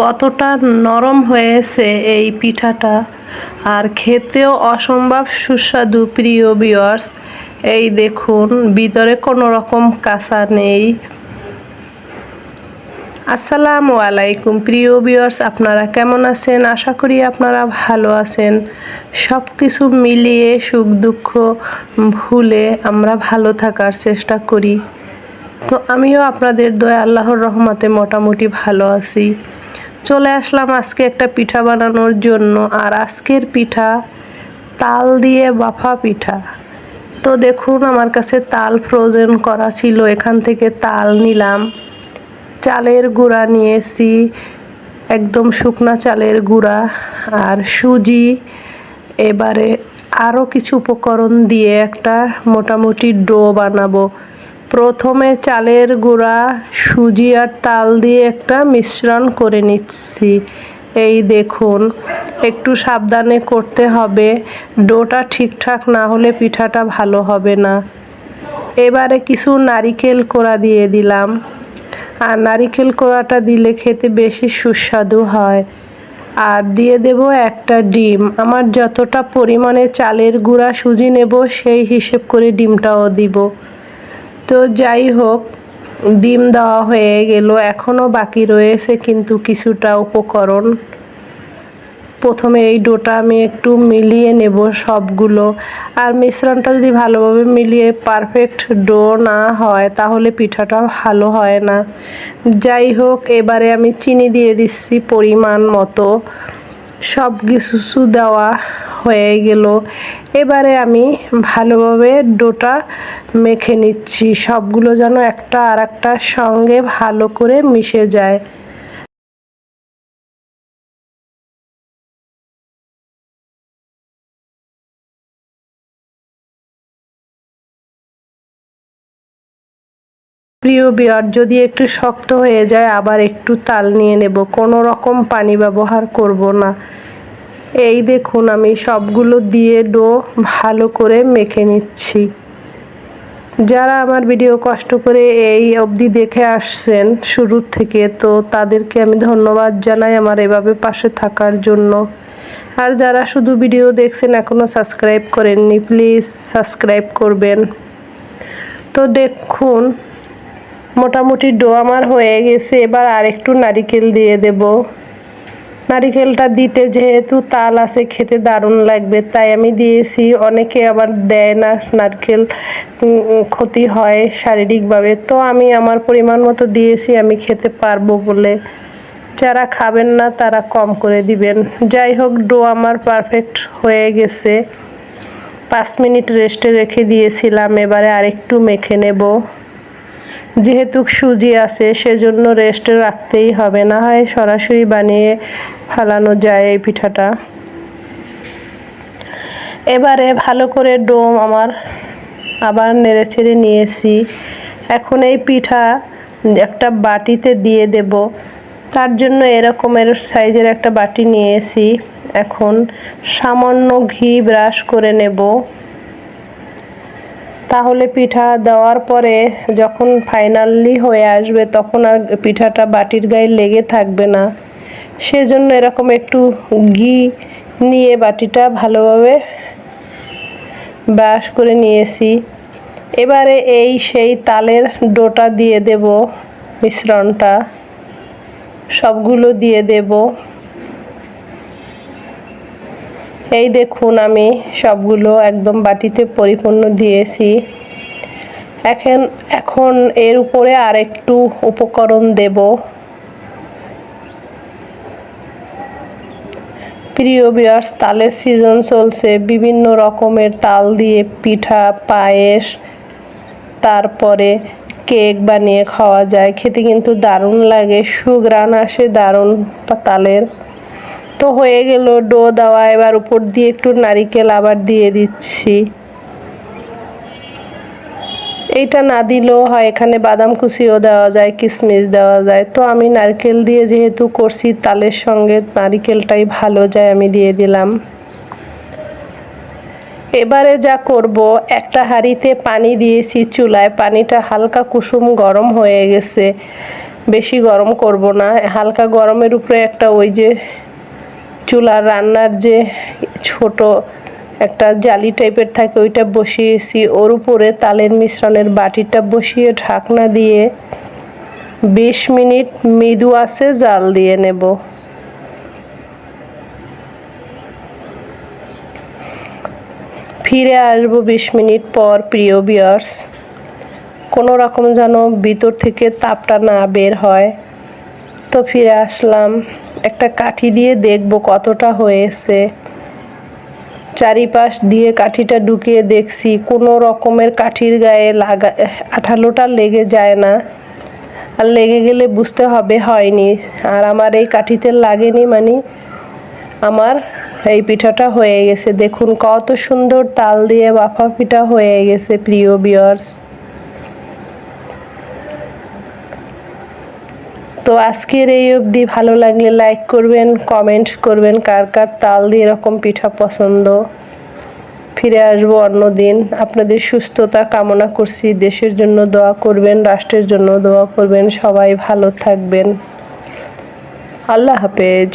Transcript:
কতটা নরম হয়েছে এই পিঠাটা আর খেতেও অসম্ভব সুস্বাদু প্রিয় বিয়ার্স এই দেখুন, ভিতরে কোনো রকম কাঁচা নেই। আসসালামু আলাইকুম প্রিয় বিয়ার্স আপনারা কেমন আছেন? আশা করি আপনারা ভালো আছেন। সব কিছু মিলিয়ে সুখ দুঃখ ভুলে আমরা ভালো থাকার চেষ্টা করি। তো আমিও আপনাদের দয়া, আল্লাহর রহমতে মোটামুটি ভালো আছি। চলে আসলাম আজকে একটা পিঠা বানানোর জন্য। আর আজকের পিঠা তাল দিয়ে বাফা পিঠা। তো দেখুন, আমার কাছে তাল ফ্রোজেন করা ছিল। এখান থেকে তাল নিলাম। চালের গুঁড়া নিয়েছি। একদম শুকনা চালের গুঁড়া আর সুজি। এবারে আরও কিছু উপকরণ দিয়ে একটা মোটামুটি ডো বানাবো। প্রথমে চালের গুঁড়া, সুজি আর তাল দিয়ে একটা মিশ্রণ করে নিচ্ছি। এই দেখুন, একটু সাবধানে করতে হবে। ডোটা ঠিকঠাক না হলে পিঠাটা ভালো হবে না। এবারে কিছু নারিকেল কোড়া দিয়ে দিলাম। আর নারিকেল কোড়াটা দিলে খেতে বেশি সুস্বাদু হয়। আর দিয়ে দেব একটা ডিম। আমার যতটা পরিমাণে চালের গুঁড়া, সুজি নেব, সেই হিসেব করে ডিমটাও দিব। তো যাই হোক, ডিম দেওয়া হয়ে গেল। এখনও বাকি রয়েছে কিন্তু কিছুটা উপকরণ। প্রথমে এই ডোটা আমি একটু মিলিয়ে নেব সবগুলো। আর মিশ্রণটা যদি ভালোভাবে মিলিয়ে পারফেক্ট ডো না হয়, তাহলে পিঠাটা ভালো হয় না। যাই হোক, এবারে আমি চিনি দিয়ে দিচ্ছি পরিমাণ মতো। সব কিছু দেওয়া হয়ে গেল। এবারে আমি ভালোভাবে ডোটা মেখে নিচ্ছি। সবগুলো যেন একটা আর একটার সঙ্গে ভালো করে মিশে যায়। প্রিয় বিয়ার, যদি একটু শক্ত হয়ে যায়, আবার একটু তাল নিয়ে নেব। কোনো রকম পানি ব্যবহার করব না। এই দেখুন, আমি সবগুলো দিয়ে ডো ভালো করে মেখে নিচ্ছি। যারা আমার ভিডিও কষ্ট করে এই অবধি দেখে আসছেন শুরুর থেকে, তো তাদেরকে আমি ধন্যবাদ জানাই আমার এভাবে পাশে থাকার জন্য। আর যারা শুধু ভিডিও দেখছেন এখনও সাবস্ক্রাইব করেননি, প্লিজ সাবস্ক্রাইব করবেন। তো দেখুন, মোটামুটি ডো আমার হয়ে গেছে, এবার আরেকটু নারিকেল দিয়ে দেব। নারিকেলটা দিতে যেহেতু তাল আছে, খেতে দারুণ লাগবে। তাই আমি দিয়েছি, অনেকে আবার দেয় না, নারকেল ক্ষতি হয় শারীরিকভাবে। তো আমি আমার পরিমাণ মতো দিয়েছি, আমি খেতে পারব বলে। যারা খাবেন না, তারা কম করে দিবেন। যাই হোক, ডো আমার পারফেক্ট হয়ে গেছে। পাঁচ মিনিট রেস্টে রেখে দিয়েছিলাম, এবারে আরেকটু মেখে নেব। যেহেতু সুজি আছে, সেজন্য রেস্টে রাখতেই হবে। না হয় সরাসরি বানিয়ে ফালানো যায় এই পিঠাটা। এবারে ভালো করে ডোম আমার আবার নেড়ে ছেড়ে নিয়েছি। এখন এই পিঠা একটা বাটিতে দিয়ে দেব। তার জন্য এরকমের সাইজের একটা বাটি নিয়েছি। এখন সামান্য ঘি ব্রাশ করে নেব। তাহলে পিঠা দেওয়ার পরে যখন ফাইনালি হয়ে আসবে, তখন আর পিঠাটা বাটির গায়ে লেগে থাকবে না। সেজন্য এরকম একটু ঘি নিয়ে বাটিটা ভালোভাবে ব্রাশ করে নিয়েছি। এবারে এই সেই তালের ডোটা দিয়ে দেব, মিশ্রণটা। সবগুলো দিয়ে দেব। এই দেখুন আমি সবগুলো একদম বাটিতে পরিপূর্ণ দিয়েছি। এখন এখন এর উপরে আরেকটু উপকরণ দেব। প্রিয় বিয়ার্স, তালের সিজন চলছে। বিভিন্ন রকমের তাল দিয়ে পিঠা, পায়েস, তারপরে কেক বানিয়ে খাওয়া যায়। খেতে কিন্তু দারুণ লাগে সুগ্রান আসে দারুণ তালের। তো হয়ে গেল, ডো দেওয়া। এবার উপর দিয়ে একটু নারিকেল আবার দিয়ে দিচ্ছি। এইটা না দিলেও হয়, এখানে বাদাম কুচিও দেওয়া যায় কিশমিশ দেওয়া যায়। তো আমি নারকেল দিয়ে যেহেতু করছি, তালের সঙ্গে নারিকেলটাই ভালো যায় আমি দিয়ে দিলাম। এবারে যা করব, একটা হাঁড়িতে পানি দিয়েছি চুলায়। পানিটা হালকা কুসুম গরম হয়ে গেছে। বেশি গরম করব না। হালকা গরমের উপরে একটা ওই যে চুলার রান্নার যে ছোট একটা জালি টাইপের থাকে, ওইটা বসিয়েছি। ওর উপরে তালের মিশ্রণের বাটিটা বসিয়ে ঢাকনা দিয়ে বিশ মিনিট মৃদু আছে জাল দিয়ে নেব। ফিরে আসব বিশ মিনিট পর, প্রিয় বিয়ার্স কোনো রকম যেন ভিতর থেকে তাপটা না বের হয়। তো ফিরে আসলাম। একটা কাঠি দিয়ে দেখব কতটা হয়েছে। চারিপাশ দিয়ে কাঠিটা ঢুকিয়ে দেখছি কোনো রকমের কাঠির গায়ে লাগা, আঠালোটা লেগে যায় না। আর লেগে গেলে বুঝতে হবে হয়নি। আর আমার এই কাঠিতে লাগেনি মানে আমার এই পিঠাটা হয়ে গেছে। দেখুন কত সুন্দর তাল দিয়ে বাফা পিঠা হয়ে গেছে, প্রিয় বিয়ার্স তো আজকের এই অবধি ভালো লাগলে লাইক করবেন কমেন্ট করবেন, কার কার তাল দিয়ে এরকম পিঠা পছন্দ। ফিরে আসব অন্য দিন। আপনাদের সুস্থতা কামনা করছি। দেশের জন্য দোয়া করবেন, রাষ্ট্রের জন্য দোয়া করবেন। সবাই ভালো থাকবেন। আল্লাহ হাফেজ।